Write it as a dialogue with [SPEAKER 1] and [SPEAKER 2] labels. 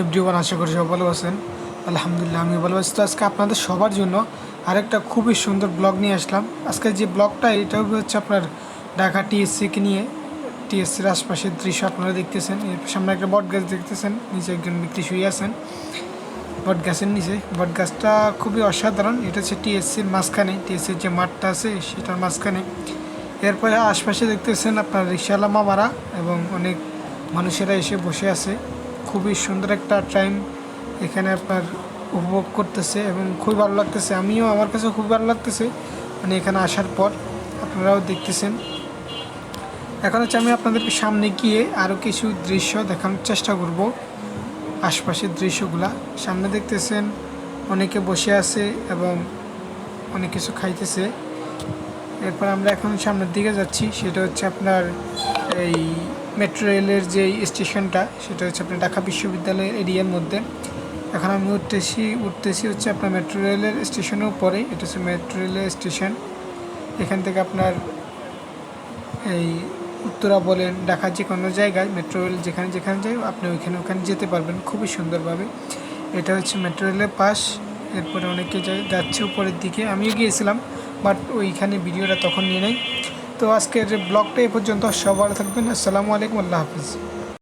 [SPEAKER 1] Everyone, আশা করি সব ভালো আছেন। আলহামদুলিল্লাহ আমি ভালো আছি। তো আজকে আপনাদের সবার জন্য আরেকটা খুবই সুন্দর ব্লগ নিয়ে আসলাম। আজকে যে ব্লগটা, এটা হচ্ছে আপনার ঢাকা টিএসসিকে নিয়ে। টিএসসির আশপাশের দৃশ্য আপনারা দেখতেছেন। এর সামনে একটা বট গাছ দেখতেছেন। নিচে একজন ব্যক্তি শুয়ে আছেন। বট গাছের নিচে। বট গাছটা খুবই অসাধারণ। এটা হচ্ছে টিএসসির মাঝখানে। টিএসসির যে মাঠটা আছে, সেটার মাঝখানে। এরপরে আশপাশে দেখতেছেন আপনার রিক্সাওয়ালা মামারা এবং অনেক মানুষেরা এসে বসে আছে। খুবই সুন্দর একটা টাইম এখানে আপনার উপভোগ করতেছে এবং খুবই ভালো লাগতেছে। আমিও আমার কাছে খুব ভালো লাগতেছে। মানে এখানে আসার পর আপনারাও দেখতেছেন। এখন হচ্ছে আমি আপনাদেরকে সামনে গিয়ে আরও কিছু দৃশ্য দেখানোর চেষ্টা করব। আশপাশের দৃশ্যগুলা। সামনে দেখতেছেন অনেকে বসে আছে এবং অনেক কিছু খাইতেছে। এরপর আমরা এখন সামনের দিকে যাচ্ছি। সেটা হচ্ছে আপনার এই মেট্রো রেলের যে স্টেশনটা, সেটা হচ্ছে আপনার ঢাকা বিশ্ববিদ্যালয়ের এরিয়ার মধ্যে। এখন আমি উঠতেছি উঠতেছি হচ্ছে আপনার মেট্রো রেলের স্টেশনের উপরে। এটা হচ্ছে মেট্রো রেলের স্টেশন। এখান থেকে আপনার এই উত্তরা বলেন ঢাকার যে কোনো জায়গায়, মেট্রো রেল যেখানে যেখানে যাই আপনি ওইখানে ওখানে যেতে পারবেন খুবই সুন্দরভাবে। এটা হচ্ছে মেট্রো রেলের পাশ। এরপরে অনেকে যায়- যাচ্ছে উপরের দিকে। আমিও গিয়েছিলাম, বাট ওইখানে ভিডিওটা তখন নিয়ে নেই। তো আজকের ব্লগটা এই পর্যন্ত সবার থাকবেন। আসসালামু আলাইকুম আল্লাহ হাফিজ।